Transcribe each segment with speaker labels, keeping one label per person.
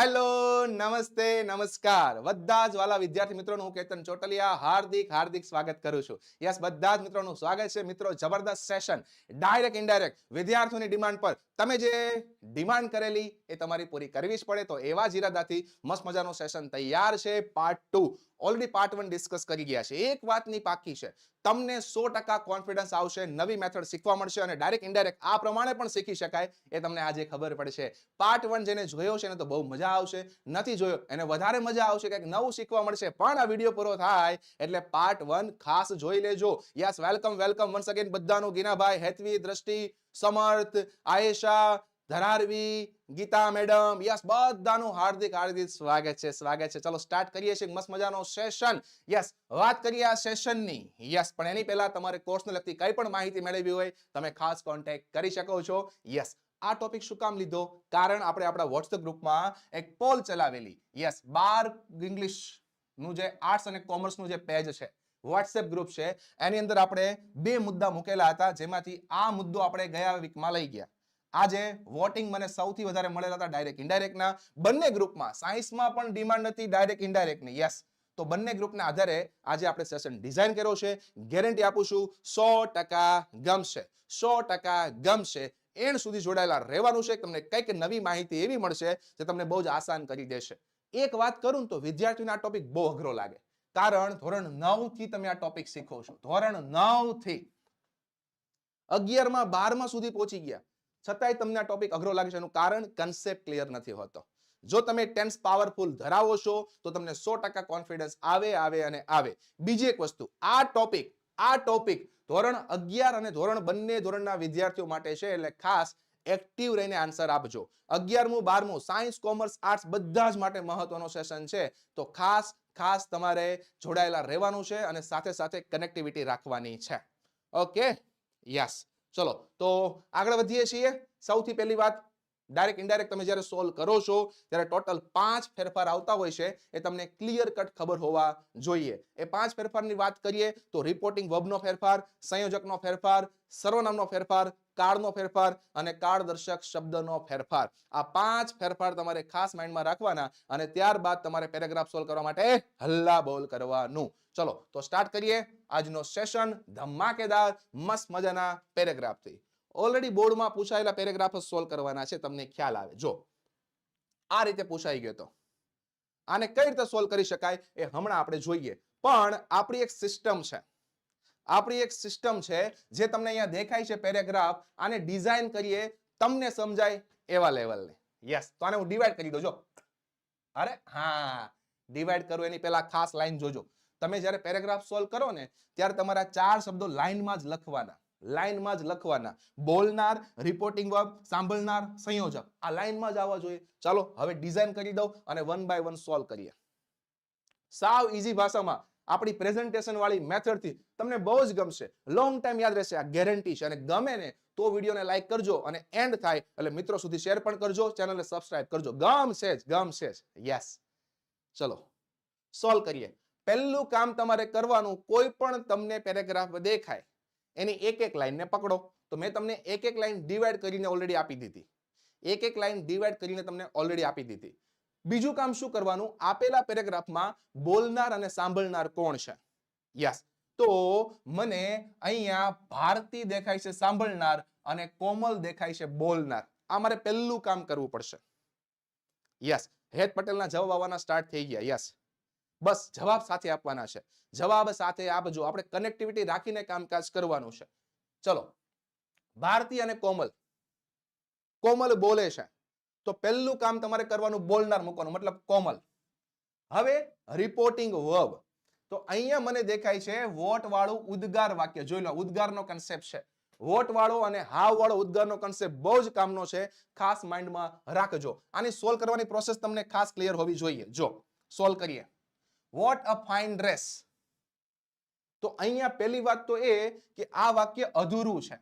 Speaker 1: Hello, નમસ્તે, નમસ્કાર. બધા જ વાલા વિદ્યાર્થી મિત્રોનું હું કેતન ચોટલિયા હાર્દિક હાર્દિક સ્વાગત કરું છું. યસ, બધા જ મિત્રોનું સ્વાગત છે. મિત્રો, જબરદસ્ત સેશન ડાયરેક્ટ ઇનડાયરેક્ટ વિદ્યાર્થીઓની ડિમાન્ડ પર. તમે જે ડિમાન્ડ કરેલી એ તમારી પૂરી કરવી જ પડે. તો એવા જ ઈરાદાથી મસ્ત મજાનું સેશન તૈયાર છે. Part two already part one discuss કરી ગયા છે. એક વાતની પાકી છે. તમને સો ટકા કોન્ફિડન્સ આવશે, નવી મેથડ શીખવા મળશે અને ડાયરેક્ટ ઇન્ડાયરેક્ટ આ પ્રમાણે પણ શીખી શકાય એ તમને આજે ખબર પડશે. પાર્ટ વન જેને જોયો છે ને તો બહુ મજા આવશે. નથી જોયો એને વધારે મજા આવશે કંઈક નવું શીખવા મળશે પણ આ વીડિયો પૂરો થાય એટલે પાર્ટ વન ખાસ જોઈ લેજો. Yes welcome welcome once again બધાનું. ગીનાભાઈ, હેતવી, દ્રષ્ટિ, સમર્થ, આયેશા ધરારવી, ગીતા મેડમ, યસ, બધાનું હાર્દિક હાર્દિક સ્વાગત છે સ્વાગત છે. ચલો સ્ટાર્ટ કરીએ છીએ મસ્ત મજાનો સેશન યસ, વાત કરીએ આ સેશનની યસ, પણ એની પહેલા તમારે કોર્સને લગતી કઈ પણ માહિતી મેળવી હોય, તમે ખાસ કોન્ટેક્ટ કરી શકો છો. યસ, આ ટોપિક શું કામ લીધો? કારણ આપણે આપણા વોટ્સએપ ગ્રુપમાં એક પોલ ચલાવેલી. યસ, બાર ઇંગ્લિશનું જે આર્ટ્સ અને કોમર્સનું જે પેજ છે વોટ્સએપ ગ્રુપ છે, એની અંદર આપણે બે મુદ્દા મૂકેલા હતા, જેમાંથી આ મુદ્દો આપણે ગયા વીકમાં લઈ ગયા. આજે વોટિંગ મને સૌથી વધારે મળેલા હતા ડાયરેક્ટ ઇનડાયરેક્ટના બંને ગ્રુપમાં સાયન્સમાં પણ ડિમાન્ડ હતી ડાયરેક્ટ ઇનડાયરેક્ટની યસ તો બંને ગ્રુપના આધારે આજે આપણે સેશન ડિઝાઇન કર્યો છે. ગેરંટી આપું છું, સો ટકા ગમશે. સો ટકા ગમશે. એન્ડ સુધી જોડાયેલા રહેવાનું છે. તમને કંઈક નવી માહિતી એવી મળશે જે તમને બહુ જ આસાન કરી દેશે. એક વાત કરું તો વિદ્યાર્થીઓને આ ટોપિક બહુ અઘરો લાગે. કારણ ધોરણ નવથી તમે આ ટોપિક શીખો છો. ધોરણ નવથી અગિયારમાં બારમાં સુધી પહોંચી ગયા. છતાંય તમને આ ટોપિક અઘરો લાગે છે એનું કારણ કન્સેપ્ટ ક્લિયર નથી હોતો. જો તમે ટેન્સ પાવરફુલ ધરાવો છો, તો તમને સો ટકા કોન્ફિડન્સ આવે આવે અને આવે. બીજી એક વસ્તુ, આ ટોપિક આ ટોપિક ધોરણ અગિયાર અને ધોરણ બંને ધોરણના વિદ્યાર્થીઓ માટે છે, એટલે ખાસ એક્ટિવ રહીને આન્સર આપજો. અગિયારમું, બારમું સાયન્સ કોમર્સ આર્ટ્સ બધા જ માટે મહત્વનો સેશન છે. તો ખાસ ખાસ તમારે જોડાયેલા રહેવાનું છે અને સાથે સાથે કનેક્ટિવિટી રાખવાની છે. ઓકે યસ ચલો તો આગળ વધીએ છીએ. સૌથી પહેલી વાત ડાયરેક્ટ ઇનડાયરેક્ટ તમે જ્યારે સોલ્વ કરો છો, ત્યારે ટોટલ પાંચ ફેરફાર આવતા હોય છે, એ તમને ક્લિયર કટ ખબર હોવા જોઈએ. એ પાંચ ફેરફારની વાત કરીએ, તો રિપોર્ટિંગ વબનો ફેરફાર, સંયોજકનો ફેરફાર, સર્વનામનો ફેરફાર, કાળનો ફેરફાર અને કાળદર્શક શબ્દનો ફેરફાર. આ પાંચ ફેરફાર તમારે ખાસ માઇન્ડમાં રાખવાના અને ત્યારબાદ તમારે પેરેગ્રાફ સોલ્વ કરવા માટે હલ્લા બોલ કરવાનું. ચલો, તો સ્ટાર્ટ કરીએ આજનો સેશન ધમાકેદાર, મસ્ત મજાના પેરેગ્રાફથી ઓલરેડી બોર્ડમાં પૂછાયેલા પેરેગ્રાફ સોલ્વ કરવાના છે, તમને ખ્યાલ આવે. જો, આ રીતે પૂછાઈ ગયો તો. આને કઈ રીતે સોલ્વ કરી શકાય એ હમણાં આપણે જોઈએ. પણ આપણી એક સિસ્ટમ છે. આપણી એક સિસ્ટમ છે જે તમને અહીંયા દેખાય છે પેરેગ્રાફ આને ડિઝાઇન કરીએ, તમને સમજાય એવા લેવલને યસ તો આને હું ડિવાઈડ કરી દઉં. જો. અરે, હા ડિવાઈડ કરો એની પહેલા ખાસ લાઈન જોજો. તમે જ્યારે પેરેગ્રાફ સોલ્વ કરો ને, ત્યારે તમારા ચાર શબ્દો લાઈનમાં જ લખવાના. લાઈનમાં જ લખવાના. બોલનાર રિપોર્ટિંગ વર્બ સાંભળનાર, સંયોજક. આ લાઈનમાં જ આવવા જોઈએ. ચાલો, હવે ડિઝાઇન કરી દઉં અને વન બાય વન સોલ્વ કરીએ. સાવ ઈઝી ભાષામાં આપણી પ્રેઝન્ટેશન વાળી મેથડથી તમને બહુ જ ગમશે. લોંગ ટાઈમ યાદ રહેશે, આ ગેરંટી છે. અને ગમે ને તો વિડીયોને લાઈક કરજો અને એન્ડ થાય એટલે મિત્રો સુધી શેર પણ કરજો ચેનલને સબસ્ક્રાઇબ કરજો. ગમશે જ ગમશે જ. યસ ચલો સોલ્વ કરીએ. પહેલું કામ તમારે કરવાનું, કોઈ પણ તમને પેરેગ્રાફ દેખાય એની એક એક લાઈનને પકડો. તો મેં તમને એક એક લાઈન ડિવાઈડ કરીને ઓલરેડી આપી દીધી. એક એક લાઈન ડિવાઈડ કરીને તમને ઓલરેડી આપી દીધી. બીજું કામ શું કરવાનું? આપેલા પેરેગ્રાફમાં બોલનાર અને સાંભળનાર કોણ છે? યસ તો મને અહીંયા ભારતી દેખાય છે સાંભળનાર અને કોમલ દેખાય છે બોલનાર. આ મારે પહેલું કામ કરવું પડશે. યસ હેત પટેલના જવાબ આવવાના સ્ટાર્ટ થઈ ગયા. યસ બસ જવાબ સાથે આપવાના છે. જવાબ સાથે આપજો આપણે કનેક્ટિવિટી રાખીને કામકાજ કરવાનું છે. ચલો, ભારતી અને કોમલ. કોમલ બોલે છે. તો પહેલું કામ તમારે કરવાનું બોલનાર મૂકવાનું, મતલબ કોમલ. હવે રિપોર્ટિંગ વર્બ તો અહીંયા મને દેખાય છે વોટ વાળું ઉદ્ગાર વાક્ય. જોઈ લો, ઉદ્ગારનો કન્સેપ્ટ છે. વોટ વાળો અને હાવ વાળો ઉદ્ગારનો કન્સેપ્ટ બહુ જ કામનો છે. ખાસ માઇન્ડમાં રાખજો. આની સોલ્વ કરવાની પ્રોસેસ તમને ખાસ ક્લિયર હોવી જોઈએ. જો સોલ્વ કરીએ. વોટ અ ફાઇન ડ્રેસ તો અહીંયા પહેલી વાત તો એ કે આ વાક્ય અધૂરું છે.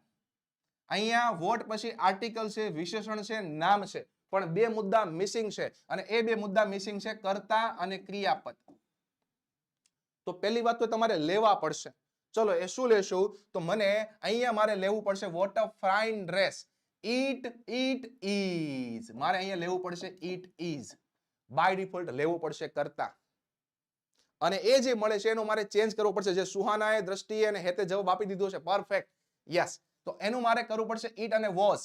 Speaker 1: અહીંયા વોટ પછી આર્ટિકલ છે, વિશેષણ છે, નામ છે. પણ બે મુદ્દા મિસિંગ છે અને એ બે મુદ્દા મિસિંગ છે કર્તા અને ક્રિયાપદ. તો પહેલી વાત તો તમારે લેવા પડશે. ચલો એ શું લેશું? તો મને અહીંયા મારે લેવું પડશે what a fine dress it it is મારે અહીંયા લેવું પડશે ઈટ ઇઝ બાય ડિફોલ્ટ લેવું પડશે કરતા. અને એ જે મળે છે, એનો મારે ચેન્જ કરવો પડશે. જે સુહાનાએ દ્રષ્ટિએ અને હેતે જવાબ આપી દીધો છે. પરફેક્ટ યસ તો એનું મારે કરવું પડશે ઈટ અને વોઝ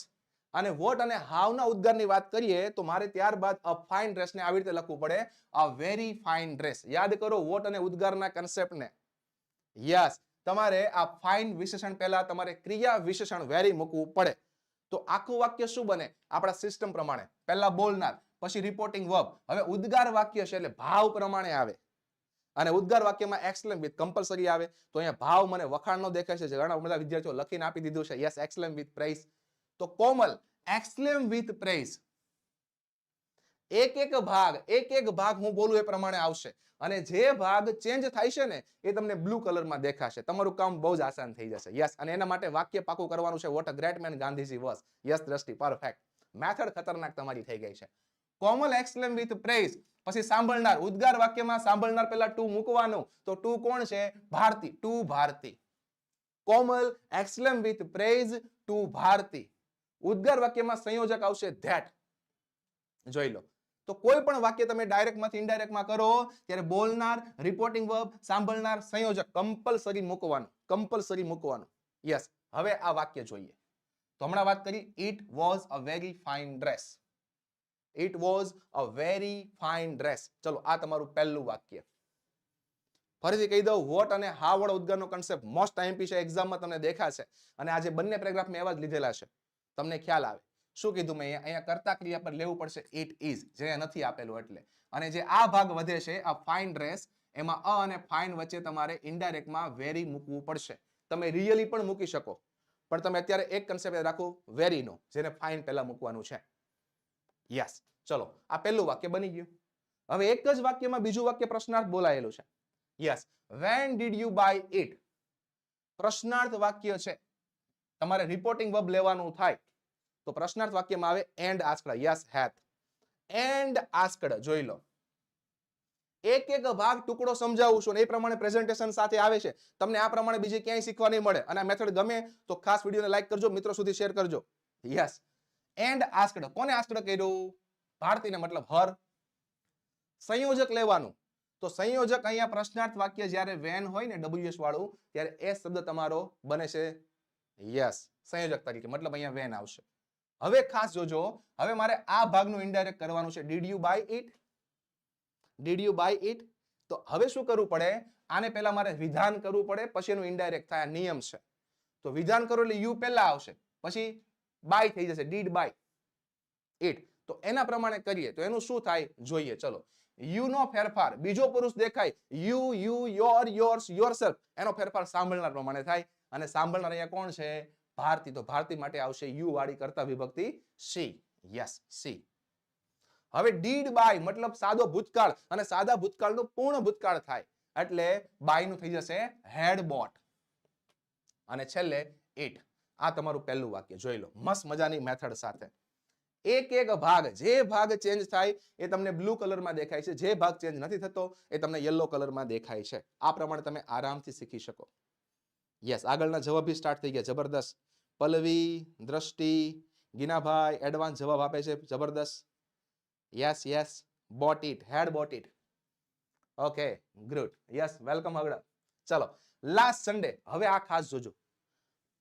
Speaker 1: અને વોટ અને હાવના ઉદ્ગારની વાત કરીએ, તો મારે ત્યારબાદ અ ફાઇન ડ્રેસને આવી રીતે લખવું પડે. અ વેરી ફાઇન ડ્રેસ યાદ કરો વોટ અને ઉદ્ગારના કન્સેપ્ટને યસ તમારે આ ફાઇન વિશેષણ પહેલા તમારે ક્રિયા વિશેષણ વેરી મૂકવું પડે. તો આખું વાક્ય શું બને? આપણા સિસ્ટમ પ્રમાણે. પહેલા બોલનાર, પછી રિપોર્ટિંગ વર્બ હવે ઉદ્ગાર વાક્ય છે, એટલે ભાવ પ્રમાણે આવે. અને ઉદ્ગાર વાક્યમાં એક્સલેમ વિથ કમ્પલસરી આવે, તો અહીંયા ભાવ મને વખાણનો દેખાય છે ઘણા બધા વિદ્યાર્થીઓ લખીને આપી દીધું છે. યસ એક્સલેમ વિથ પ્રાઇસ તો કોમલ એક્સલેમ વિથ પ્રાઇસ એક એક ભાગ, એક એક ભાગ હું બોલું એ પ્રમાણે આવશે. અને જે ભાગ ચેન્જ થાય છે ને, એ તમને બ્લુ કલરમાં દેખાશે. તમારું કામ બહુ જ આસાન થઈ જશે. યસ અને એના માટે વાક્ય પાકું કરવાનું છે. What a great man Gandhiji was yes Drashti perfect method ખતરનાક તમારી થઈ ગઈ છે. કોમલ એક્સલેમ વિથ પ્રેઝ પછી સાંભળનાર, ઉદ્ગાર વાક્યમાં સાંભળનાર પહેલા ટુ મૂકવાનું. તો ટુ કોણ છે? Bharti. To Bharti. Komal exclaim with praise to Bharti. ઉદ્ગાર વાક્યમાં સંયોજક આવશે ધેટ. જોઈ લો. તો કોઈ પણ વાક્ય તમે ડાયરેક્ટમાંથી ઇનડાયરેક્ટમાં કરો, ત્યારે બોલનાર રિપોર્ટિંગ વર્બ સાંભળનાર, સંયોજક કમ્પલસરી મૂકવાનું. કમ્પલસરી મૂકવાનું. યસ હવે આ વાક્ય જોઈએ. તો હમણાં વાત કરી it was a very fine dress it was a very fine dress ચલો, આ તમારું પહેલું વાક્ય. ફરીથી કહી દઉં વોટ અને હા વડ ઉદ્ગારનો કન્સેપ્ટ મોસ્ટ આઈએમપી છે એક્ઝામમાં તમને દેખાશે. અને આજે બંને પેરેગ્રાફ મેં એવા જ લીધેલા છે. તમને ખ્યાલ આવે. શું કીધું મેં અહીંયા? કરતા ક્રિયા પર લેવું પડશે. ઇટ ઇઝ જે નથી આપેલું એટલે. અને જે આ ભાગ વધે છે, આ ફાઇન ડ્રેસ એમાં અ અને ફાઇન વચ્ચે તમારે ઇન્ડાયરેક્ટમાં વેરી મૂકવું પડશે. તમે રિયલી પણ મૂકી શકો. પણ તમે અત્યારે એક કન્સેપ્ટ રાખો વેરીનો જેને ફાઇન પહેલા મૂકવાનું છે. યસ ચલો, આ પહેલું વાક્ય બની ગયું. હવે એક જ વાક્યમાં બીજું વાક્ય પ્રશ્નાર્થ બોલાયેલું છે. Yes when did you buy it પ્રશ્નાર્થ વાક્ય છે. તમારે રિપોર્ટિંગ વર્બ લેવાનું થાય. તો પ્રશ્નાર્થ વાક્યમાં આવે and asked. Yes he and asked. જોઈ લો. એક એક ભાગ ટુકડો સમજાવું છું અને એ પ્રમાણે પ્રેઝન્ટેશન સાથે આવે છે. તમને આ પ્રમાણે બીજે ક્યાંય શીખવા નહીં મળે. અને આ મેથડ ગમે તો ખાસ વિડીયોને લાઈક કરજો, મિત્રો સુધી શેર કરજો. યસ એન્ડ આસ્કડ કોને આસ્કડ કર્યું? ભારતીને મતલબ હર સંયોજક લેવાનું. તો સંયોજક અહીંયા પ્રશ્નાર્થ વાક્ય જ્યારે વેન હોય ને ડબલ્યુએસ વાળું, ત્યારે એ શબ્દ તમારો બને છે યસ. સંયોજક તરીકે મતલબ અહીંયા વેન આવશે. હવે ખાસ જોજો. હવે મારે આ ભાગનું ઇનડાયરેક્ટ કરવાનું છે. Did you buy it did you buy it તો હવે શું કરવું પડે? આને પહેલા મારે વિધાન કરવું પડે. પછી એનું ઇનડાયરેક્ટ થાય. નિયમ છે. તો વિધાન કરો એટલે યુ પહેલા આવશે. પછી બાય થઈ જશે, ડીડ બાય. ઇટ તો એના પ્રમાણે કરીએ, તો એનું શું થાય? જોઈએ, ચલો. યુ નો ફેરફાર. બીજો પુરુષ દેખાય. You you your yours yourself એનો ફેરફાર સાંભળનાર પ્રમાણે થાય. અને સાંભળનાર અહીંયા કોણ છે? ભારતી. તો ભારતી માટે આવશે યુ વાળી કરતા વિભક્તિ સી યસ સી હવે ડીડ બાય મતલબ સાદો ભૂતકાળ. અને સાદા ભૂતકાળનો પૂર્ણ ભૂતકાળ થાય. એટલે બાયનું થઈ જશે હેડ બોટ અને છેલ્લે ઇટ આ તમારું પહેલું વાક્ય, જોઈ લો, મસ્ત મજાની મેથડ સાથે. એક એક ભાગ, જે ભાગ ચેન્જ થાય એ તમને બ્લુ કલરમાં દેખાય છે. જે ભાગ ચેન્જ નથી થતો એ તમને યલો કલરમાં દેખાય છે. આ પ્રમાણે તમે આરામથી શીખી શકો. યસ આગળના જવાબ બી સ્ટાર્ટ થઈ ગયા. જબરદસ્ત. પલ્લવી, દ્રષ્ટિ, ગીનાભાઈ એડવાન્સ જવાબ આપે છે. જબરદસ્ત. Yes yes bought it had bought it okay good yes welcome આગળ. ચલો લાસ્ટ સન્ડે હવે આ ખાસ જોજો.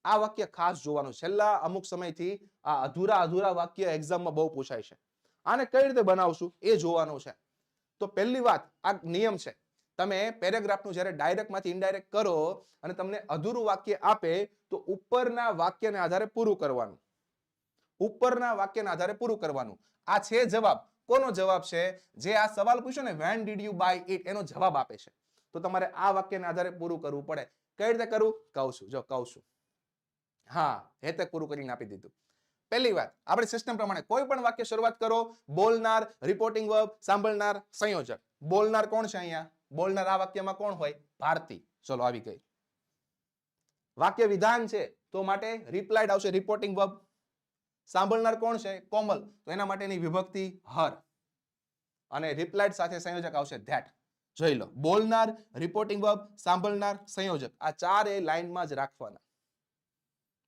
Speaker 1: આ વાક્ય ખાસ જોવાનું છેલ્લા અમુક સમયથી આ અધૂરા અધૂરા વાક્ય એક્ઝામમાં બહુ પૂછાય છે. આને કઈ રીતે બનાવશું એ જોવાનું છે. તો પહેલી વાત, આ નિયમ છે. તમે પેરેગ્રાફનું જ્યારે ડાયરેક્ટમાંથી ઇનડાયરેક્ટ કરો અને તમને અધૂરું વાક્ય આપે, તો ઉપરના વાક્યને આધારે પૂરું કરવાનું. ઉપરના વાક્યના આધારે પૂરું કરવાનું. આ છે જવાબ. કોનો જવાબ છે? જે આ સવાલ પૂછ્યો ને when did you buy it એનો જવાબ આપે છે. તો તમારે આ વાક્યના આધારે પૂરું કરવું પડે. કઈ રીતે કરવું? કહું છું. જો, કહું છું. હા હેતે પૂરું કરીને આપી દીધું. પહેલી વાત, આપણી સિસ્ટમ પ્રમાણે કોઈ પણ વાક્ય શરૂઆત કરો, બોલનાર રિપોર્ટિંગ વર્બ સાંભળનાર, સંયોજક. બોલનાર કોણ છે અહીંયા? બોલનાર આ વાક્યમાં કોણ હોય? ભારતી. ચલો, આવી ગઈ. વાક્ય વિધાન છે, તો માટે રિપ્લાઇડ આવશે રિપોર્ટિંગ વર્બ સાંભળનાર કોણ છે? કોમલ. તો એના માટેની વિભક્તિ હર. અને રિપ્લાઇડ સાથે સંયોજક આવશે ધેટ. જોઈ લો. બોલનાર રિપોર્ટિંગ વર્બ સાંભળનાર, સંયોજક. આ ચાર એ લાઈનમાં જ રાખવાના.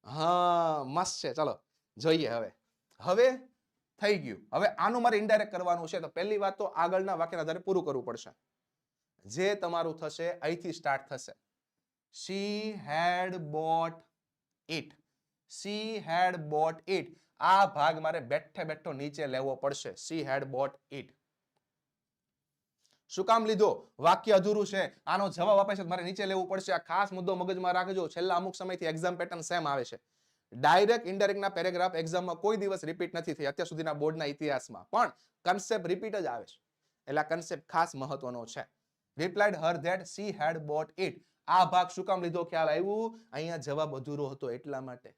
Speaker 1: હા, મસ્ત છે. ચલો, જોઈએ હવે. હવે થઈ ગયું. હવે આનું મારે ઇન્ડાયરેક્ટ કરવાનું છે. તો પહેલી વાત તો આગળના વાક્યના આધારે પૂરું કરવું પડશે. જે તમારું થશે, અહીંથી સ્ટાર્ટ થશે. She had bought it she had bought it આ ભાગ મારે બેઠે બેઠો નીચે લેવો પડશે. સી હેડ બોટ ઇટ શું કામ લીધો? વાક્ય અધૂરું છે. આનો જવાબ આપે છે. મારે નીચે લેવું પડશે. આ ખાસ મુદ્દો મગજમાં રાખજો. છેલ્લા અમુક સમયથી એક્ઝામ પેટર્ન સેમ આવે છે. ડાયરેક્ટ ઇન્ડાયરેક્ટના પેરેગ્રાફ એક્ઝામમાં કોઈ દિવસ રિપીટ નથી થઈ અત્યાર સુધીના બોર્ડના ઇતિહાસમાં. પણ કન્સેપ્ટ રિપીટ જ આવે છે. એટલે કન્સેપ્ટ ખાસ મહત્વનો છે. Replied her that she had bought it આ ભાગ શું કામ લીધો? ખ્યાલ આવ્યું? અહીંયા જવાબ અધૂરો હતો એટલા માટે.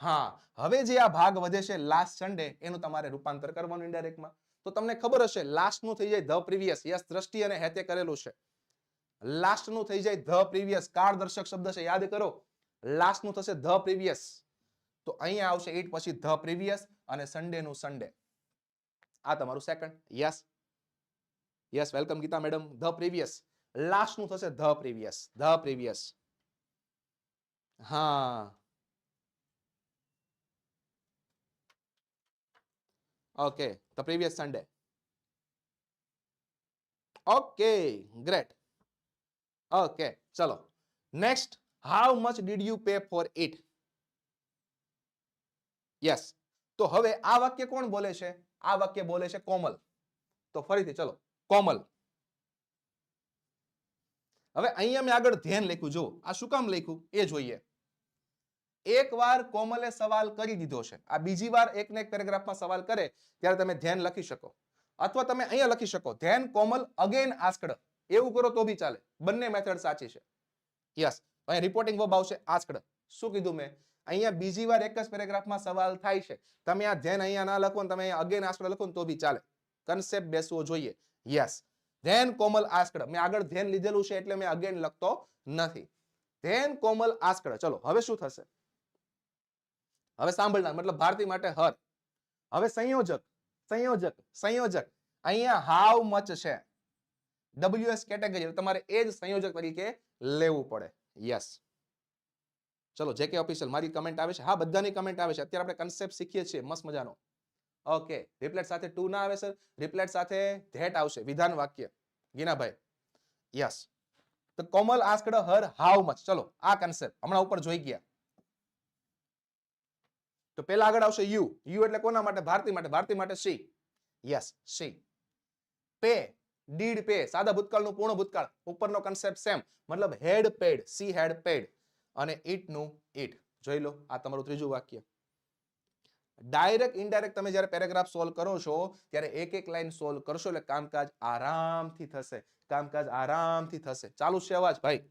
Speaker 1: હા, હવે જે આ ભાગ વધે છે લાસ્ટ સન્ડે એનું તમારે રૂપાંતર કરવાનું ઇનડાયરેક્ટમાં તો તમને ખબર હશે લાસ્ટનું થઈ જાય ધ પ્રીવિયસ. યસ, દ્રષ્ટિ અને હેતે કરેલું છે. લાસ્ટનું થઈ જાય ધ પ્રીવિયસ. કાળદર્શક શબ્દ છે, યાદ કરો. લાસ્ટનું થશે ધ પ્રીવિયસ. તો અહીંયા આવશે ઇટ પછી ધ પ્રીવિયસ અને સન્ડે નું સન્ડે આ તમારું second yes. Yes welcome Gita madam the previous. લાસ્ટનું થશે ધ પ્રીવિયસ. The previous. હા. Okay the previous Sunday okay great okay ચલો next how much did you pay for it yes તો હવે આ વાક્ય કોણ બોલે છે? આ વાક્ય બોલે છે કોમલ. તો ફરીથી ચલો. કોમલ. હવે અહીંયા મેં આગળ ધ્યાન લખ્યું જો આ શું કામ લખ્યું? એ જોઈએ. એકવાર કોમલે સવાલ કરી દીધો છે. આ બીજી વાર એક ને એક પેરેગ્રાફમાં સવાલ કરે, ત્યારે તમે ધ્યાન લખી શકો. અથવા તમે અહીંયા લખી શકો, ધ્યાન કોમલ અગેન આસ્કડ એવું કરો તો બી ચાલે. બંને મેથડ સાચી છે. યસ અહીંયા રિપોર્ટિંગ વર્બ આવશે આસ્કડ શું કીધું મેં? અહીંયા બીજી વાર એક જ પેરેગ્રાફમાં સવાલ થાય છે. તમે આ ધ્યાન અહીંયા ના લખો ને તમે અહીંયા અગેન આસ્કડ લખો તો બી ચાલે. કન્સેપ્ટ બેસવો જોઈએ. યસ ધેન કોમલ આસ્કડ મેં આગળ ધ્યાન લીધેલું છે એટલે મેં અગેન લખતો નથી. ધેન કોમલ આસ્કડ ચલો, હવે શું થશે? હવે સાંભળનાર મતલબ ભારતી માટે હર. હવે સંયોજક સંયોજક સંયોજક. અહીંયા હાવ મચ છે. ડબલ્યુએસ કેટેગરી તમારે એ જ સંયોજક તરીકે લેવું પડે. યસ ચલો જે કે ઓફિશિયલ મારી કમેન્ટ આવે છે. હા, બધાની કમેન્ટ આવે છે. અત્યારે આપણે કન્સેપ્ટ શીખીએ છીએ, મસ્ત મજાનો. ઓકે રિપ્લેટ સાથે ટુ ના આવે સર રિપ્લેટ સાથે ધેટ આવશે. વિધાન વાક્ય. ગીનાભાઈ. યસ તો Komal asked her how much. ચલો, આ કન્સેપ્ટ હમણાં ઉપર જોઈ ગયા. તો પહેલા આગળ આવશે યુ. યુ એટલે કોના માટે? ભારતી માટે. ભારતી માટે she. Yes she. Pay. Did pay. સાદા ભૂતકાળનું પૂર્ણ ભૂતકાળ. ઉપરનો કન્સેપ્ટ સેમ મતલબ had paid. She had paid. અને નું ઈટ. જોઈ લો, આ તમારું ત્રીજું વાક્ય. ડાયરેક્ટ ઇનડાયરેક્ટ તમે જ્યારે પેરેગ્રાફ સોલ્વ કરો છો, ત્યારે એક એક લાઈન સોલ્વ કરશો એટલે કામકાજ આરામથી થશે. કામકાજ આરામથી થશે. ચાલુ છે અવાજ, ભાઈ?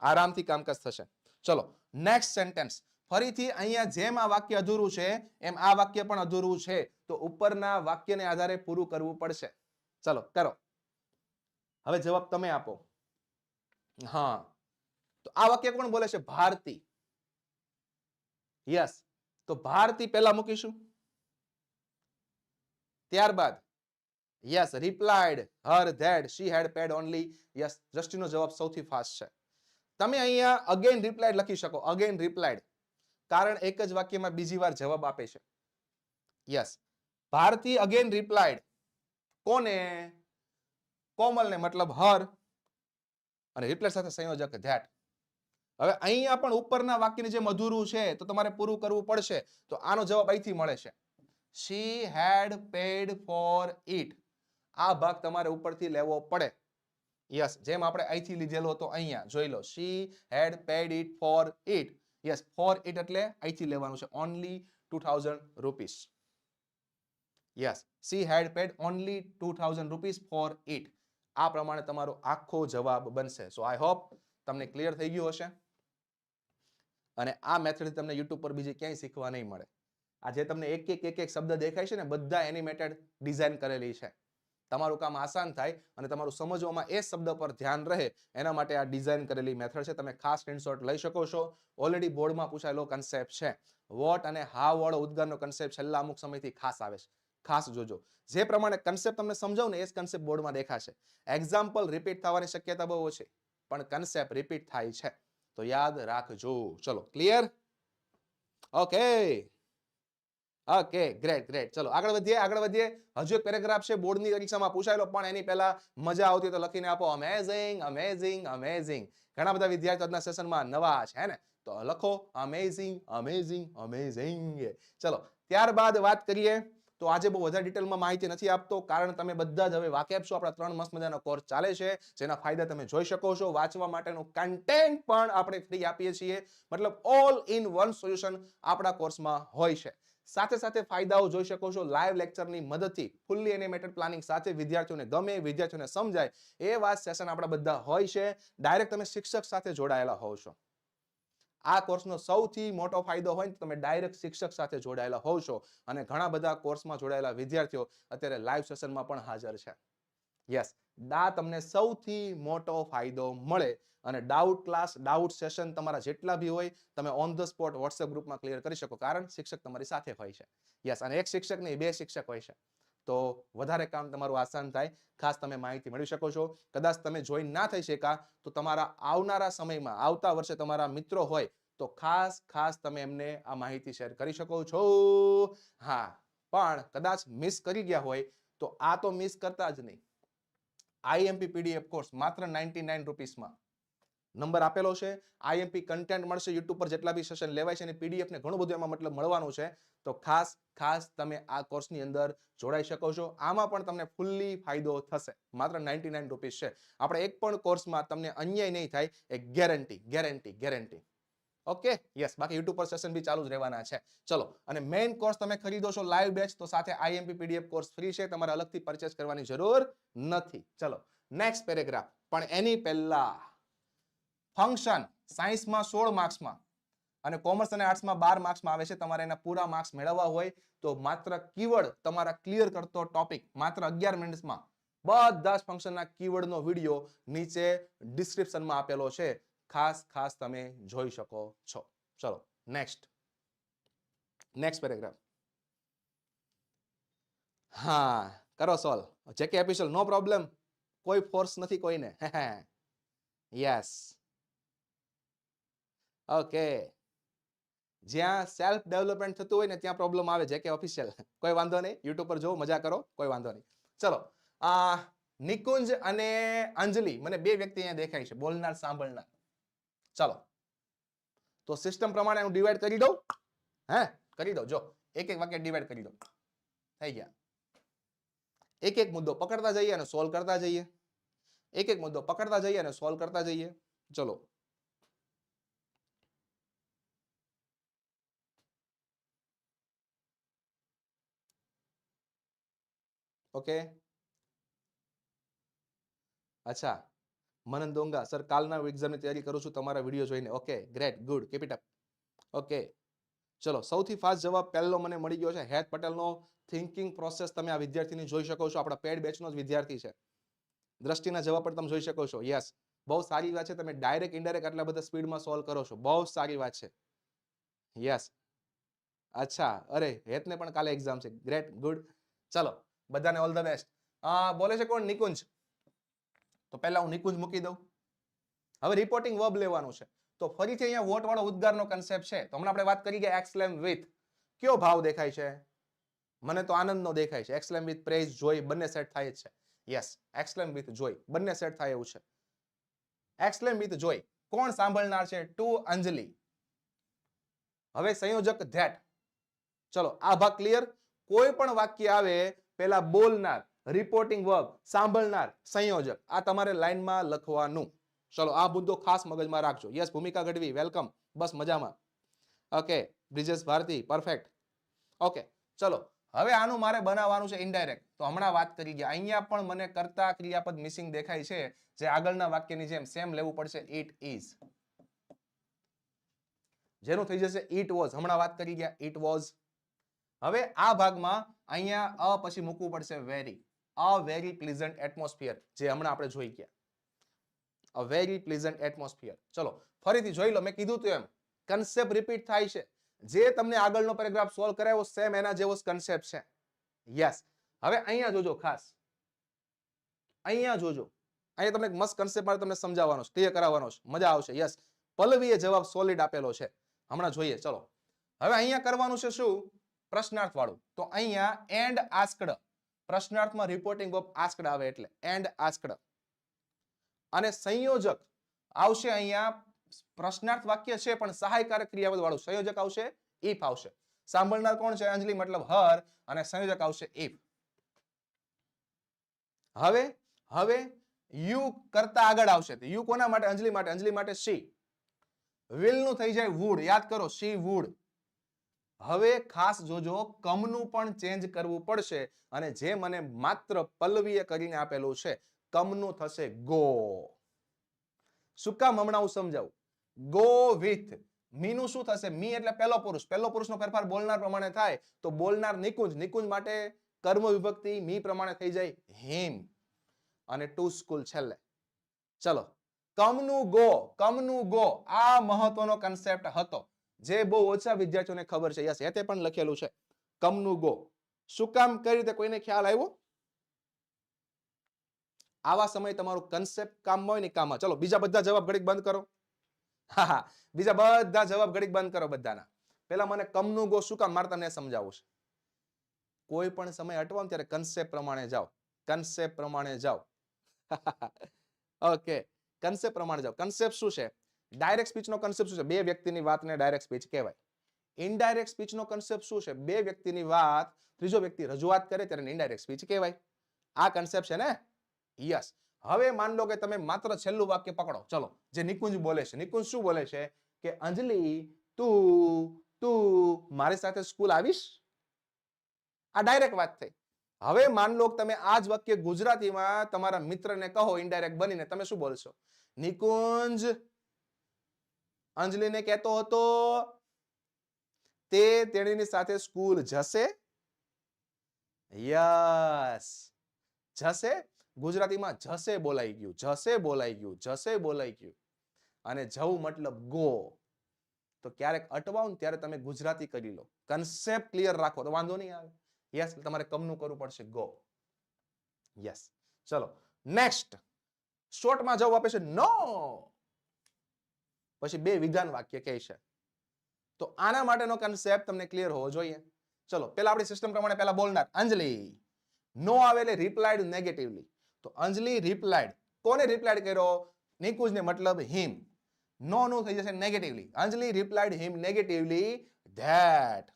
Speaker 1: આરામથી કામકાજ થશે. ચલો નેક્સ્ટ સેન્ટેન્સ ફરીથી અહીંયા જેમ આ વાક્ય અધૂરું છે, એમ આ વાક્ય પણ અધૂરું છે. તો ઉપરના વાક્યને આધારે પૂરું કરવું પડશે. ચલો, કરો. હવે જવાબ તમે આપો. હા. તો આ વાક્ય કોણ બોલે છે? ભારતી. યસ. તો ભારતી પહેલા મૂકીશું. ત્યારબાદ. Yes, replied, her, that, she, had, paid, only. Yes, દ્રષ્ટિનો જવાબ સૌથી ફાસ્ટ છે. તમે અહીંયા અગેન રિપ્લાઇડ લખી શકો. અગેન રિપ્લાઇડ કારણ એક જ વાક્યમાં બીજી વાર જવાબ આપે છે. યસ ભારતી અગેન રિપ્લાઇડ કોને? કોમલને મતલબ હર. અને રિપ્લાય સાથે સંયોજક ધેટ. હવે અહીંયા પણ ઉપરના વાક્યની જે મધુરું છે, તો તમારે પૂરું કરવું પડશે. તો આનો જવાબ અહીંથી મળે છે. She had paid for it આ ભાગ તમારે ઉપરથી લેવો પડે. યસ જેમ આપણે અહીંથી લીધેલો હતો અહીંયા. જોઈ લો. She had paid it for it yes for it એટલે અહીંથી લેવાનું છે only two thousand rupees yes she had paid only two thousand rupees for it આ પ્રમાણે તમારો આખો જવાબ બનશે. સો આઈ હોપ તમને ક્લિયર થઈ ગયું હશે. અને આ મેથડ તમને યુટ્યુબ પર બીજે ક્યાંય શીખવા નહીં મળે. આ જે તમને એક એક એક એક શબ્દ દેખાય છે ને, બધા એનિમેટેડ ડિઝાઇન કરેલી છે. તમારું કામ આસાન થાય અને તમારું સમજવામાં એ શબ્દ પર ધ્યાન રહે, એના માટે આ ડિઝાઇન કરેલી મેથડ છે. તમે ખાસ સ્ક્રીનશોટ લઈ શકો છો. ઓલરેડી બોર્ડમાં પૂછાયેલો કન્સેપ્ટ છે. વોટ અને હા વાળો ઉદ્ગારનો કન્સેપ્ટ છેલ્લા અમુક સમયથી ખાસ આવે છે. ખાસ જોજો. જે પ્રમાણે કન્સેપ્ટ તમને સમજાવું ને એ જ કન્સેપ્ટ બોર્ડમાં દેખાશે. એક્ઝામ્પલ રિપીટ થવાની શક્યતા બહુ ઓછી, પણ કન્સેપ્ટ રિપીટ થાય છે. તો યાદ રાખજો. ચલો clear okay okay great great ચલો, આગળ વધીએ આગળ વધીએ. હજુ એક પેરેગ્રાફ છે, બોર્ડની પરીક્ષામાં પૂછાયેલો, પણ એની પહેલા મજા આવતી તો લખીને આપો. અમેઝિંગ અમેઝિંગ અમેઝિંગ ઘણા બધા વિદ્યાર્થીઓ આજના સેશનમાં નવા છે ને? તો લખો અમેઝિંગ અમેઝિંગ અમેઝિંગ ચલો, ત્યારબાદ વાત કરીએ. તો આજે બહુ વધારે ડિટેલમાં માહિતી નથી આપતો, કારણ તમે બધા જ હવે વાકેફ છો. આપણા ત્રણ મસ્ત મજાનો કોર્સ ચાલે છે. જેના ફાયદા તમે જોઈ શકો છો. વાંચવા માટેનું કન્ટેન્ટ પણ આપણે ફ્રી આપીએ છીએ. મતલબ ઓલ ઇન વન સોલ્યુશન આપણા કોર્સમાં હોય છે. સાથે સાથે ફાયદાઓ જોઈ શકો છો. લાઈવ લેક્ચરની મદદથી ફૂલ્લી એનિમેટેડ પ્લાનિંગ સાથે વિદ્યાર્થીઓને ગમે, વિદ્યાર્થીઓને સમજાય એ વાત સેશન આપણા બધા હોય છે. ડાયરેક્ટ તમે શિક્ષક સાથે જોડાયેલા હોવ છો. આ કોર્સનો સૌથી મોટો ફાયદો હોય ને તમે ડાયરેક્ટ શિક્ષક સાથે જોડાયેલા હોવ છો. અને ઘણા બધા કોર્સમાં જોડાયેલા વિદ્યાર્થીઓ અત્યારે લાઈવ સેશનમાં પણ હાજર છે. યસ આ તમને સૌથી મોટો ફાયદો મળે અને ડાઉટ ક્લાસ ડાઉટ સેશન તમારા જેટલા બી હોય, તમે ઓન ધ સ્પોટ વોટ્સએપ ગ્રુપમાં ક્લિયર કરી શકો, કારણ શિક્ષક તમારી સાથે હોય છે. યસ અને એક શિક્ષક નહીં, બે શિક્ષક હોય છે. તો વધારે કામ તમારું આસાન થાય. ખાસ તમે માહિતી મેળવી શકો છો. કદાચ તમે જોઈન ના થઈ શકા, તો તમારા આવનારા સમયમાં, આવતા વર્ષે તમારા મિત્રો હોય, તો ખાસ ખાસ તમે એમને આ માહિતી શેર કરી શકો છો. હા, પણ કદાચ મિસ કરી ગયા હોય, તો આ તો મિસ કરતા જ નહીં. આઈએમપી પીડીએફ કોર્સ માત્ર નાઇન્ટી નાઇન રૂપીસમાં નંબર આપેલો છે. આઈએમપી કન્ટેન્ટ મળશે યુટ્યુબ પર જેટલા બી સેશન લેવાય છે અને પીડીએફને ઘણું બધું એમાં મતલબ મળવાનું છે. તો ખાસ ખાસ તમે આ કોર્સની અંદર જોડાઈ શકો છો. આમાં પણ તમને ફૂલ્લી ફાયદો થશે. માત્ર નાઇન્ટી છે. આપણે એક પણ કોર્સમાં તમને અન્યાય નહીં થાય. એ guarantee guarantee guarantee okay yes બાકી યુટ્યુબ પર સેશન બી ચાલુ જ રહેવાના છે. ચલો, અને મેઇન કોર્સ તમે ખરીદો છો લાઈવ બેચ તો સાથે આઈએમપી પીડીએફ કોર્સ ફ્રી છે. તમારે અલગથી પરચેસ કરવાની જરૂર નથી. ચલો નેક્સ્ટ પેરેગ્રાફ પણ એની પહેલા ફંક્શન સાયન્સમાં સોળ માર્ક્સમાં અને કોમર્સ અને આર્ટ્સમાં બાર માર્ક્સમાં આવે છે. તમારે એના પૂરા માર્ક્સ મેળવવા હોય તો માત્ર કીવર્ડ તમારા ક્લિયર કરતો ટોપિક માત્ર અગિયાર મિનિટ્સમાં બધા જ ફંક્શનના કીવર્ડનો વીડિયો નીચે ડિસ્ક્રિપ્શનમાં આપેલો છે. ખાસ ખાસ તમે જોઈ શકો છો. ચલો નેક્સ્ટ નેક્સ્ટ પેરેગ્રાફ હા, કરો સોલ્વ જેકે એપિસોડ નો પ્રોબ્લેમ કોઈ ફોર્સ નથી કોઈને. Yes okay. જ્યાં સેલ્ફ ડેવલપમેન્ટ થતું હોય ને, ત્યાં પ્રોબ્લેમ આવે છે, કે ઓફિશિયલ કોઈ વાંધો નહીં યુટ્યુબ પર જો મજા કરો, કોઈ વાંધો નહીં. ચલો, આ નિકુંજ અને અંજલિ, મને બે વ્યક્તિ અહીંયા દેખાય છે, બોલનાર, સાંભળનાર. ચલો. તો સિસ્ટમ પ્રમાણે હું ડિવાઈડ કરી દઉં. હે, કરી દઉં, જો એક એક વાક્ય ડિવાઈડ કરી દઉં. થઈ ગયા. એક એક મુદ્દો પકડતા જઈએ અને સોલ્વ કરતા જઈએ. એક એક મુદ્દો પકડતા જઈએ અને સોલ્વ કરતા જઈએ. ચલો. ઓકે અચ્છા. મનન દોંગા. સર, કાલના એક્ઝામની તૈયારી કરું છું. તમારા વીડિયો જોઈને. Okay great good keep it up okay ચલો, સૌથી ફાસ્ટ જવાબ પહેલો મને મળી ગયો છે. હેત પટેલનો થિંકિંગ પ્રોસેસ તમે આ વિદ્યાર્થીની જોઈ શકો છો. આપણા પેડ બેચનો જ વિદ્યાર્થી છે. દ્રષ્ટિના જવાબ પણ તમે જોઈ શકો છો. યસ બહુ સારી વાત છે. તમે ડાયરેક્ટ ઇન્ડાયરેક્ટ આટલા બધા સ્પીડમાં સોલ્વ કરો છો. બહુ સારી વાત છે. યસ અચ્છા. અરે, હેતને પણ કાલે એક્ઝામ છે. ગ્રેટ ગુડ ચલો. બધાને ઓલ ધ બેસ્ટ બોલે છે કોણ? નિકુંજ. તો પહેલા હું નિકુંજ મૂકી દઉં. હવે રિપોર્ટિંગ વર્બ લેવાનું છે. તો ફરીથી અહીંયા વોટ વાળો ઉદ્ગારનો કન્સેપ્ટ છે. તો હમણાં આપણે વાત કરી ગયા એક્સલેમ વિથ કયો ભાવ દેખાય છે? મને તો આનંદનો દેખાય છે. એક્સલેમ વિથ પ્રેઝ જોઈ બંને સેટ થાય જ છે. યસ એક્સલેમ વિથ જોઈ બંને સેટ થાય એવું છે. એક્સલેમ વિથ જોઈ કોણ સાંભળનાર છે? ટુ અંજલિ. હવે સંયોજક ધેટ ચલો, આ ભાગ ક્લિયર કોઈ પણ વાક્ય આવે પેલા બોલનાર રિપોર્ટિંગ વર્ક સાંભળનાર, સંયોજક. આ તમારે લાઈનમાં લખવાનું. ચલો, આ મુદ્દો ખાસ મગજમાં રાખજો. યસ ભૂમિકા ગઢવી વેલકમ બસ મજામાં. Okay Brijesh Bharti perfect okay ચલો, હવે આનું મારે બનાવવાનું છે ઇનડાયરેક્ટ તો હમણાં વાત કરી ગયા. અહીંયા પણ મને કરતા ક્રિયાપદ મિસિંગ દેખાય છે. જે આગળના વાક્યની જેમ સેમ લેવું પડશે. ઇટ ઇઝ જેનું થઈ જશે ઇટ વોઝ હમણાં વાત કરી ગયા. ઇટ વોઝ હવે આ ભાગમાં અહીંયા અ પછી મૂકવું પડશે very a very pleasant atmosphere જે હમણાં આપણે જોઈ ગયા. અ વેરી પ્લીઝન્ટ એટમોસ્ફિયર ચલો, ફરીથી જોઈ લો, મેં કીધું તું એમ. કન્સેપ્ટ રિપીટ થાય છે. જે તમને આગળનો પેરેગ્રાફ સોલ્વ કરાયો સેમ એના જેવો કન્સેપ્ટ છે. યસ હવે અહીંયા જોજો, ખાસ. અહીંયા જોજો. અહીંયા તમને એક મસ્ત કન્સેપ્ટ મારે તમને સમજાવવાનો છે ક્લિયર કરાવવાનો છે. મજા આવશે યસ પલ્લવીએ જવાબ સોલિડ આપેલો છે. હમણાં જોઈએ, ચલો. હવે અહીંયા કરવાનું છે શું? પ્રશ્નાર્થ વાળું તો અહીંયા એન્ડ આસ્કડ. પ્રશ્નાર્થમાં રિપોર્ટિંગ ઓફ આસ્કડ આવે એટલે એન્ડ આસ્કડ. અને સંયોજક આવશે અહીંયા, પ્રશ્નાર્થ વાક્ય છે પણ સહાયકારક ક્રિયાપદ વાળું. સંયોજક આવશે ઇફ આવશે. સાંભળનાર કોણ છે? અંજલિ મતલબ હર અને સંયોજક આવશે ઇફ હવે હવે યુ કરતા આગળ આવશે. યુ કોના માટે? અંજલિ માટે. અંજલિ માટે સી વિલનું થઈ જાય વુડ યાદ કરો સી વુડ હવે ખાસ જોજો, કમનું પણ ચેન્જ કરવું પડશે અને જે મને માત્ર પલ્લવીએ કરીને આપેલું છે, કમનું થશે ગો. શું કામ હમણાં હું સમજાવું? Go with. મીનું શું થશે? મી એટલે પહેલો પુરુષ. પહેલો પુરુષનો ફેરફાર બોલનાર પ્રમાણે થાય, તો બોલનાર નિકુંજ. નિકુંજ માટે કર્મ વિભક્તિ મી પ્રમાણે થઈ જાય હિમ. અને ટુ સ્કૂલ છેલ્લે. ચલો. કમનું ગો. કમનું ગો. આ મહત્વનો કન્સેપ્ટ હતો. જે બહુ ઓછા વિદ્યાર્થીઓને ખબર છે, યસ હેતે પણ લખેલું છે, કમનું ગો. શું કામ કઈ રીતે કોઈને ખ્યાલ આવ્યો? આવા સમયે તમારું કન્સેપ્ટ કામ હોય ને કામમાં ચલો, બીજા બધા જવાબ ઘડીક બંધ કરો. હા હા, બીજા બધા જવાબ ઘડીક બંધ કરો બધાના. પેલા મને કમનું ગો શું કામ? મારે તમને સમજાવવું છે. કોઈ પણ સમય અટવાવ ત્યારે કન્સેપ્ટ પ્રમાણે જાઓ. કન્સેપ્ટ પ્રમાણે જાઓ. ઓકે કન્સેપ્ટ પ્રમાણે જાઓ. કન્સેપ્ટ શું છે? ડાયરેક્ટ સ્પીચનો કન્સેપ્ટ શું છે? બે વ્યક્તિની વાતને ડાયરેક્ટ સ્પીચ કહેવાય. ઇનડાયરેક્ટ સ્પીચનો કન્સેપ્ટ શું છે? બે વ્યક્તિની વાત ત્રીજો વ્યક્તિ રજૂઆત કરે ત્યારે ઇનડાયરેક્ટ સ્પીચ કહેવાય. આ કન્સેપ્ટ છે ને? યસ હવે માન લો કે તમે માત્ર છેલ્લું વાક્ય પકડો. ચલો, જે નિકુંજ બોલે છે. નિકુંજ શું બોલે છે? કે, અંજલિ, તું તું મારી સાથે સ્કૂલ આવીશ? આ ડાયરેક્ટ વાત થઈ. હવે માન લો તમે આ જ વાક્ય ગુજરાતીમાં તમારા મિત્રને કહો ઇનડાયરેક્ટ બનીને, તમે શું બોલશો? નિકુંજ અંજલિને કહેતો હતો, તે તેણીની સાથે સ્કૂલ જશે? યસ. જશે? ગુજરાતીમાં જશે બોલાઈ ગયું, જશે બોલાઈ ગયું, જશે બોલાઈ ગયું. અને જવું મતલબ ગો. તો ક્યારેક અટવાવ ને ત્યારે તમે ગુજરાતી કરી લો. કન્સેપ્ટ ક્લિયર રાખો. તો વાંધો નહીં આવે. યસ તમારે કમનું કરવું પડશે, ગો. યસ ચલો નેક્સ્ટ શોર્ટમાં જવાબ આપે છે નો પછી બે વિધાન વાક્ય કહે છે. તો આના માટેનો કન્સેપ્ટ તમને ક્લિયર હોવો જોઈએ. ચલો પેલા આપણી સિસ્ટમ પ્રમાણે પેલા બોલનાર અંજલિ. નો આવે એટલે રિપ્લાઇડ નેગેટિવલી તો અંજલિ રિપ્લાઇડ કોને રિપ્લાયડ કર્યો? નિકુજને મતલબ હિમ. નો નું થઈ જશે negatively Anjali replied him negatively that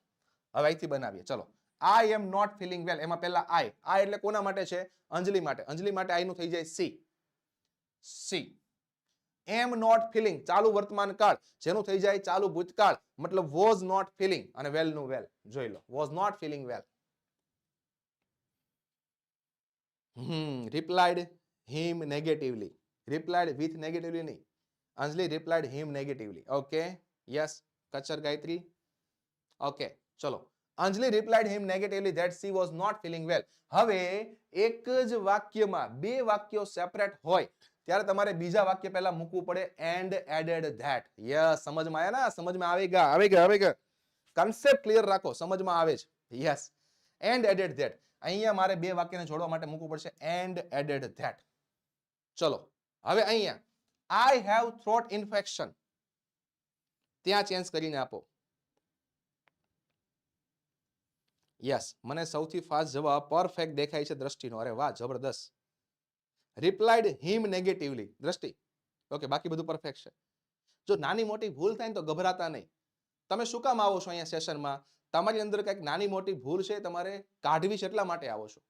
Speaker 1: હવે અહીંથી બનાવીએ. ચલો આઈ એમ નોટ ફિલિંગ વેલ એમાં પહેલા આઈ આ એટલે કોના માટે છે? અંજલિ માટે. અંજલિ માટે આઈ નું થઈ જાય she she am not feeling, ચાલુ વર્તમાન કાળ, જેનું થઈ જાય ચાલુ ભૂતકાળ, મતલબ વોઝ નોટ ફિલિંગ અને વેલનું વેલ જોઈ લો was not feeling well hmm replied him negatively replied with negatively નહીં. Anjali replied him negatively okay yes Cachar Gayatri. Okay ચલો. Anjali replied him negatively that she was not feeling well હવે એક જ વાક્યમાં બે વાક્યો સેપરેટ હોય. ત્યારે તમારે બીજા વાક્ય પહેલા મૂકવું પડે એન્ડ એડેડ ધેટ યસ સમજમાં આવ્યા ના? સમજમાં આવી ગયા આવી ગયા આવી ગયા. કન્સેપ્ટ ક્લિયર રાખો, સમજમાં આવે છે. યસ એન્ડ એડેડ ધેટ અહીંયા મારે બે વાક્યને જોડવા માટે મૂકવું પડશે એન્ડ એડેડ ધેટ ચલો, હવે અહીંયા. આઈ હેવ થ્રોટ ઇન્ફેક્શન ત્યાં ચેન્જ કરીને આપો. યસ મને સૌથી ફાસ્ટ જવાબ પરફેક્ટ દેખાય છે દ્રષ્ટિનો. અરે વાહ, જબરદસ્ત. Replied him negatively Drishti. Okay બાકી બધું પરફેક્ટ છે. જો નાની મોટી ભૂલ થાય ને તો ગભરાતા નહીં. તમે શું કામ આવો છો અહીંયા સેશનમાં તમારી અંદર કંઈક નાની મોટી ભૂલ છે તમારે કાઢવી છે એટલા માટે આવો છો.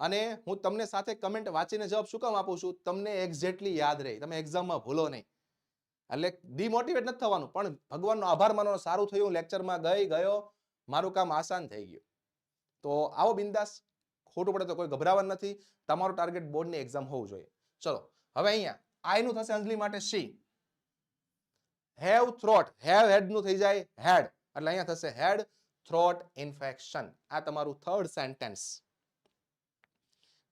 Speaker 1: અને હું તમને સાથે કમેન્ટ વાંચીને જવાબ શું કામ આપું છું? તમને એક્ઝેક્ટલી યાદ રહે. તમે એક્ઝામમાં ભૂલો નહીં. એટલે ડિમોટિવેટ નથી થવાનું. પણ ભગવાનનો આભાર માનો સારું થયું. લેક્ચરમાં ગઈ, ગયો. મારું કામ આસાન થઈ ગયું. તો આવો બિંદાસ. ખોટું પડે તો કોઈ ગભરાવા નથી. તમારું ટાર્ગેટ બોર્ડની એક્ઝામ હોવું જોઈએ. ચલો, હવે અહીંયા આઈ નું થશે અંજલિ માટે સી હેવ થ્રોટ હેવ હેડનું થઈ જાય હેડ એટલે અહીંયા થશે હેડ થ્રોટ ઇન્ફેક્શન આ તમારું થર્ડ સેન્ટેન્સ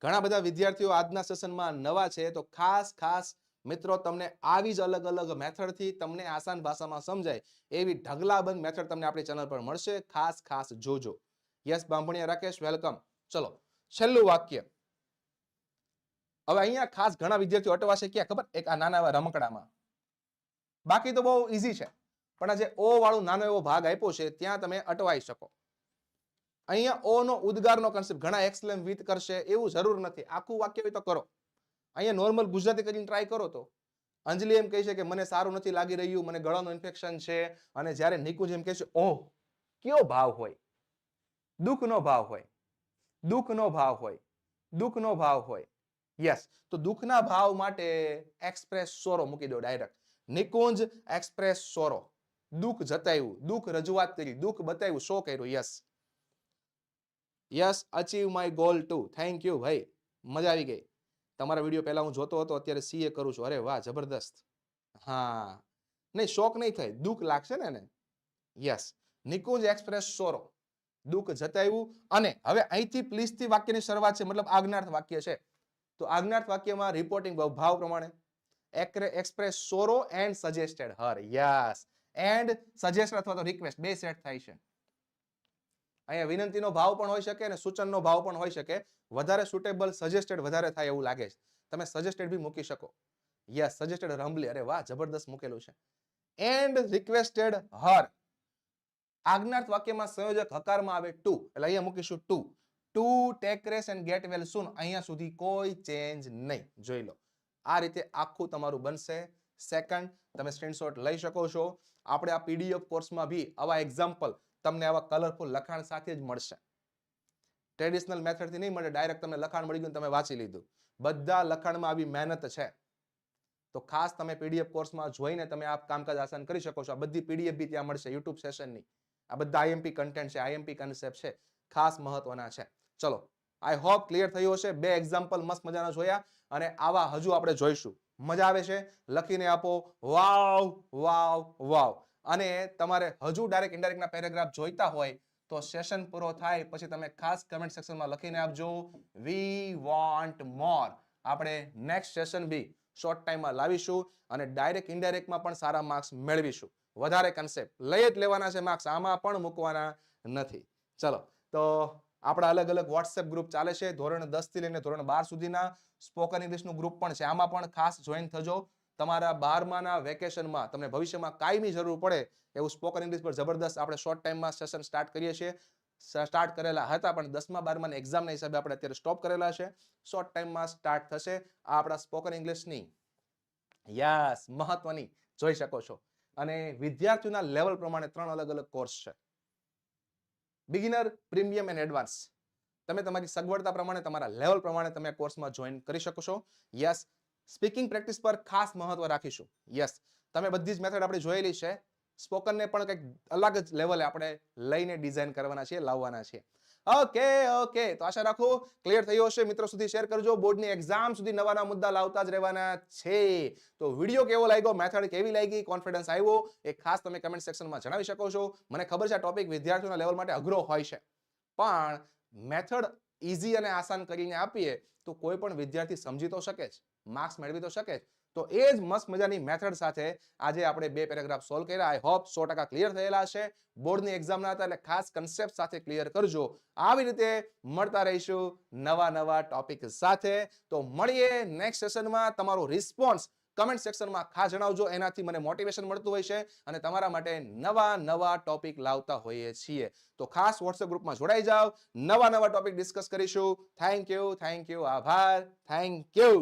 Speaker 1: ઘણા બધા વિદ્યાર્થીઓ આજના સેશનમાં નવા છે, તો ખાસ ખાસ મિત્રો, તમને આવી જ અલગ અલગ મેથડથી તમને આસાન ભાષામાં સમજાય એવી ઢગલાબંધ મેથડ તમને આપણી ચેનલ પર મળશે. ખાસ ખાસ જોજો. યસ બાંભણિયા રાકેશ વેલકમ ચલો છેલ્લું વાક્ય. હવે અહીંયા ખાસ ઘણા વિદ્યાર્થીઓ અટવાશે ક્યાં? ખબર? એક આ નાના એવા રમકડામાં. બાકી તો બહુ ઈઝી છે. પણ આ જે ઓ વાળું નાનો એવો ભાગ આપ્યો છે, ત્યાં તમે અટવાઈ શકો. અહીંયા ઓ નો ઉદ્ગારનો કન્સેપ્ટ ઘણા એક્સલેમ વિથ કરશે, એવું જરૂર નથી. આખું વાક્ય હોય તો કરો. અહીંયા નોર્મલ ગુજરાતી કરીને ટ્રાય કરો તો. અંજલિ એમ કહી છે કે, મને સારું નથી લાગી રહ્યું, મને ગળાનું ઇન્ફેક્શન છે. અને જ્યારે નિકુંજ એમ કહે છે, ઓહ, કયો ભાવ હોય? દુઃખનો ભાવ હોય. દુઃખનો ભાવ હોય, દુઃખનો ભાવ હોય. યસ તો દુઃખના ભાવ માટે એક્સપ્રેસ સોરો મૂકી દો ડાયરેક્ટ નિકુંજ એક્સપ્રેસ સોરો. દુઃખ જતાવ્યું દુઃખ રજૂઆત કરી, દુઃખ બતાવ્યું, શો કર્યું? Yes yes achieve my goal to thank you ભાઈ. મજા આવી ગઈ. તમારા વીડિયો પહેલા હું જોતો હતો, અત્યારે સીએ કરું છું. અરે વાહ, જબરદસ્ત. હા. નહીં, શોક નહીં થાય. દુઃખ લાગશે ને યસ નિકુંજ એક્સપ્રેસ સોરો. દુઃખ જતાવ્યું અને હવે અહીંથી પ્લીઝથી વાક્યની શરૂઆત છે, મતલબ આજ્ઞાર્થ વાક્ય છે. તો આજ્ઞાર્થ વાક્યમાં રિપોર્ટિંગ ભાવ પ્રમાણે. Express sorrow and suggested her yes and suggest અથવા તો રિક્વેસ્ટ બે સેટ થાય છે. અહીંયા વિનંતીનો ભાવ પણ હોઈ શકે અને સૂચનનો ભાવ પણ હોઈ શકે. વધારે સુટેબલ સજેસ્ટેડ વધારે થાય એવું લાગે છે. તમે સજેસ્ટેડ બી મૂકી શકો. યસ સજેસ્ટેડ રમ્બલી અરે વાહ, જબરદસ્ત મૂકેલું છે. એન્ડ રિક્વેસ્ટેડ હર. આજ્ઞાર્થ વાક્યમાં સંયોજક હકારમાં આવે ટુ એટલે અહીંયા મૂકીશું to to take rest and get well soon અહીંયા સુધી કોઈ ચેન્જ નહીં. જોઈ લો. આ રીતે આખું તમારું બનશે. સેકન્ડ તમે સ્ક્રીનશોટ લઈ શકો છો. આપણે આ પીડીએફ કોર્સમાં બી આવા એક્ઝામ્પલ તમને આવા કલરફુલ લખાણ સાથે જ મળશે. ટ્રેડિશનલ મેથડથી નહીં મળે ડાયરેક્ટ તમને લખાણ મળી ગયું તમે વાંચી લીધું. બધા લખાણમાં આવી મહેનત છે. તો ખાસ તમે પીડીએફ કોર્સમાં જોઈને તમે આ કામકાજ આસાન કરી શકો છો. આ બધી પીડીએફ બી ત્યાં મળશે યુટ્યુબ સેશનની આ બધા આઈએમપી કન્ટેન્ટ છે આઈએમપી કન્સેપ્ટ છે, ખાસ મહત્વના છે. ચલો આઈ હોપ ક્લિયર થયું હશે. બે એક્ઝામ્પલ મસ્ત મજાના જોયા અને આવા હજુ આપણે જોઈશું. મજા આવે છે? લખીને આપો. વાવ વાવ વાવ. અને તમારે હજુ ડાયરેક્ટ ઇન્ડાયરેક્ટના પેરેગ્રાફ જોઈતા હોય તો સેશન પૂરો થાય પછી તમે ખાસ કમેન્ટ સેક્શનમાં લખીને આપજો. વી વોન્ટ મોર આપણે નેક્સ્ટ સેશન બી શોર્ટ ટાઈમમાં લાવીશું અને ડાયરેક્ટ ઇન્ડાયરેક્ટમાં પણ સારા માર્ક્સ મેળવીશું. વધારે કન્સેપ્ટ લઈ જ લેવાના છે માર્ક્સ આમાં પણ મૂકવાના નથી. ચલો, તો આપણા અલગ અલગ વોટ્સએપ ગ્રુપ ચાલે છે. ધોરણ દસથી લઈને ધોરણ બાર સુધીના સ્પોકન ઇંગ્લિશનું ગ્રુપ પણ છે. આમાં પણ ખાસ જોઈન થજો. તમારા બારમાના વેકેશનમાં તમને ભવિષ્યમાં કાયમી જરૂર પડે એવું સ્પોકન ઇંગ્લિશ પર જબરદસ્ત આપણે શોર્ટ ટાઈમમાં સેશન સ્ટાર્ટ કરીએ છીએ. સ્ટાર્ટ કરેલા હતા પણ દસમા, બારમાના એક્ઝામના હિસાબે આપણે અત્યારે સ્ટોપ કરેલા છે. શોર્ટ ટાઈમમાં સ્ટાર્ટ થશે. આ આપણા સ્પોકન ઇંગ્લિશની યસ, મહત્વની. જોઈ શકો છો. અને વિદ્યાર્થીઓના લેવલ પ્રમાણે ત્રણ અલગ અલગ કોર્સ છે. બિગિનર પ્રીમિયમ એન્ડ એડવાન્સ તમે તમારી સગવડતા પ્રમાણે, તમારા લેવલ પ્રમાણે તમે કોર્સમાં જોઈન કરી શકો છો. યસ સ્પીકિંગ પ્રેક્ટિસ પર ખાસ મહત્વ રાખીશું. યસ તમે બધી જ મેથડ આપણે જોયેલી છે. સ્પોકનને પણ કંઈક અલગ જ લેવલે આપણે લઈને ડિઝાઇન કરવાના છીએ, લાવવાના છીએ. ઓકે ઓકે તો આશા રાખો ક્લિયર થયો હશે. મિત્રો સુધી શેર કરજો. બોર્ડની એક્ઝામ સુધી નવા નવા મુદ્દા લાવતા જ રહેવાના છે. તો વીડિયો કેવો લાગ્યો? મેથડ કેવી લાગી? કોન્ફિડન્સ આવ્યો? એ ખાસ તમે કમેન્ટ સેક્શનમાં જણાવી શકો છો. મને ખબર છે આ ટોપિક વિદ્યાર્થીઓના લેવલ માટે અઘરો હોય છે. પણ મેથડ ઇઝી અને આસાન કરીને આપીએ તો કોઈ પણ વિદ્યાર્થી સમજી તો શકે જ. માર્ક્સ મેળવી તો શકે જ. તો એ જ મસ્ત મજાની મેથડ સાથે આજે આપણે બે પેરેગ્રાફ સોલ્વ કર્યા. આઈ હોપ સો ટકા ક્લિયર થયેલા છે બોર્ડની એક્ઝામના હતા એટલે ખાસ કન્સેપ્ટ સાથે ક્લિયર કરજો. આવી રીતે મળતા રહીશું નવા નવા ટોપિક સાથે. તો મળીએ નેક્સ્ટ સેશનમાં તમારો રિસ્પોન્સ કમેન્ટ સેક્શનમાં ખાસ જણાવજો. એનાથી મને મોટિવેશન મળતું હોય છે અને તમારા માટે નવા નવા ટોપિક લાવતા હોઈએ છીએ. તો ખાસ વોટ્સએપ ગ્રુપમાં જોડાઈ જાઓ. નવા નવા ટોપિક ડિસ્કસ કરીશું. થેન્ક યુ થેન્ક યુ આભાર. Thank you